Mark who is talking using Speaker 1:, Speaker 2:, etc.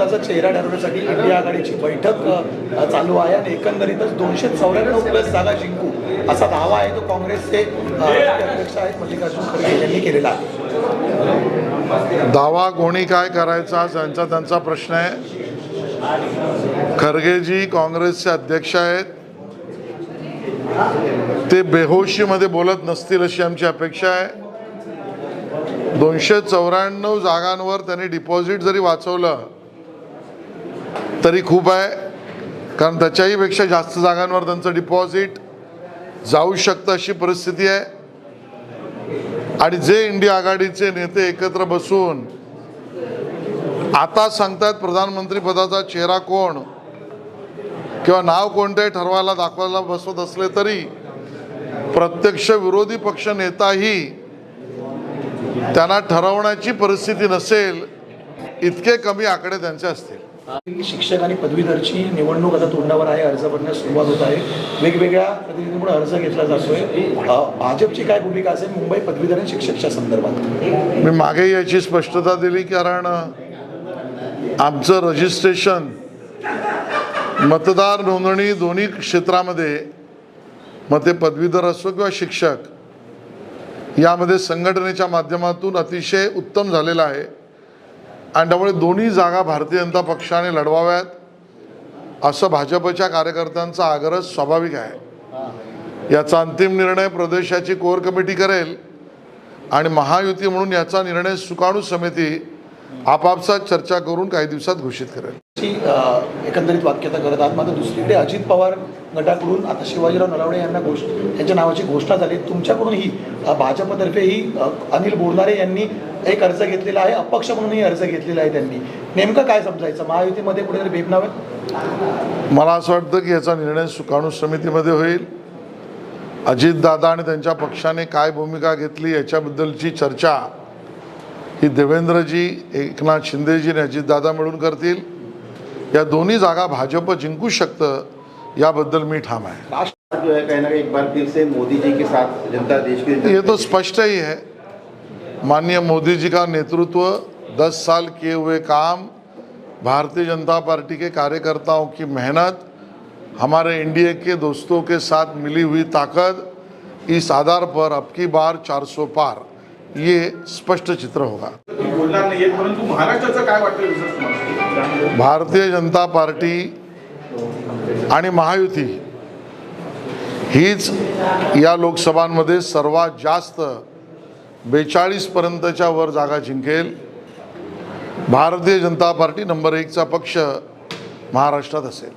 Speaker 1: भारताचा चेहरा ठरवण्यासाठी इंडिया आघाडीची बैठक चालू आहे आणि एकंदरीतच दोनशे चौऱ्याण्णव प्लस जागा जिंकू असा दावा आहे तो काँग्रेसचे अध्यक्ष आहेत मल्लिकार्जुन खरगे यांनी केलेला. आहे
Speaker 2: दावा कोणी काय करायचा त्यांचा त्यांचा प्रश्न आहे. खरगेजी काँग्रेसचे अध्यक्ष आहेत. ते बेहोशीमध्ये बोलत नसतील अशी आमची अपेक्षा आहे. दोनशे चौऱ्याण्णव जागांवर त्यांनी डिपॉझिट जरी वाचवलं तरी खूप आहे. कारण त्याच्याहीपेक्षा जास्त जागांवर त्यांचं डिपॉझिट जाऊ शकतं अशी परिस्थिती आहे. आणि जे इंडिया आघाडीचे नेते एकत्र बसून आता सांगतायत प्रधानमंत्री पदाचा चेहरा कोण किंवा नाव कोणते ठरवायला दाखवायला बसवत असले तरी प्रत्यक्ष विरोधी पक्ष नेताही त्यांना ठरवण्याची परिस्थिती नसेल इतके कमी आकडे त्यांचे असतील.
Speaker 1: शिक्षक आणि पदवीधरची निवडणूक आता तोंडावर आहे अर्ज भरण्यास सुरुवात होत आहे. वेगवेगळ्या प्रतिनिधींकडून अर्ज घेतला जातोय. भाजपची काय भूमिका असेल मुंबई पदवीधर आणि शिक्षकच्या संदर्भात?
Speaker 2: मी मागे याची स्पष्टता दिली कारण आमचं रजिस्ट्रेशन मतदार नोंदणी दोन्ही क्षेत्रामध्ये मग ते पदवीधर असो किंवा शिक्षक यामध्ये संघटनेच्या माध्यमातून अतिशय उत्तम झालेलं आहे. आणि त्यामुळे दोन्ही जागा भारतीय जनता पक्षाने लढवाव्यात. असं भाजपच्या कार्यकर्त्यांचा आग्रह स्वाभाविक आहे. याचा अंतिम निर्णय प्रदेशाची कोर कमिटी करेल आणि महायुती म्हणून याचा निर्णय सुकाणू समिती आपापसात चर्चा करून काही दिवसात घोषित करेल.
Speaker 1: एकंदरीत वाक्यता करत आहात. मात्र दुसरीकडे अजित पवार गटाकडून आता शिवाजीराव नलावडे यांना घोष यांच्या नावाची घोषणा झाली. तुमच्याकडूनही भाजपतर्फे भाजपतर्फेही अनिल बोरनारे यांनी एक अर्ज घेतलेला आहे. अपक्ष म्हणूनही अर्ज घेतलेला आहे त्यांनी. नेमकं काय समजायचं? महायुतीमध्ये कुठेतरी बेबनाव आहे
Speaker 2: मला असं वाटतं की याचा निर्णय सुकाणू समितीमध्ये होईल. अजितदादा आणि त्यांच्या पक्षाने काय भूमिका घेतली याच्याबद्दलची चर्चा ही देवेंद्रजी एकनाथ शिंदेजी आणि अजितदादा मिळून करतील. या दोन्ही जागा भाजप जिंकू शकतं याबद्दल मी ठाम आहे.
Speaker 3: जो है एक बार फिर से मोदी जी के साथ जनता देश की
Speaker 2: ये तो स्पष्ट ही है। माननीय मोदी जी का नेतृत्व 10 साल किए हुए काम भारतीय जनता पार्टी के कार्यकर्ताओं की मेहनत हमारे इंडिया के दोस्तों के साथ मिली हुई ताकत इस आधार पर अब की बार 400 पार। ये स्पष्ट चित्र होगा।
Speaker 4: बोलणार नाहीये परंतु महाराष्ट्राचं काय वाटतं
Speaker 2: भारतीय जनता पार्टी आणि महायुती हीच या लोकसभांमध्ये सर्वात जास्त बेचाळीसपर्यंतच्या वर जागा जिंकेल. भारतीय जनता पार्टी नंबर एकचा पक्ष महाराष्ट्रात असेल.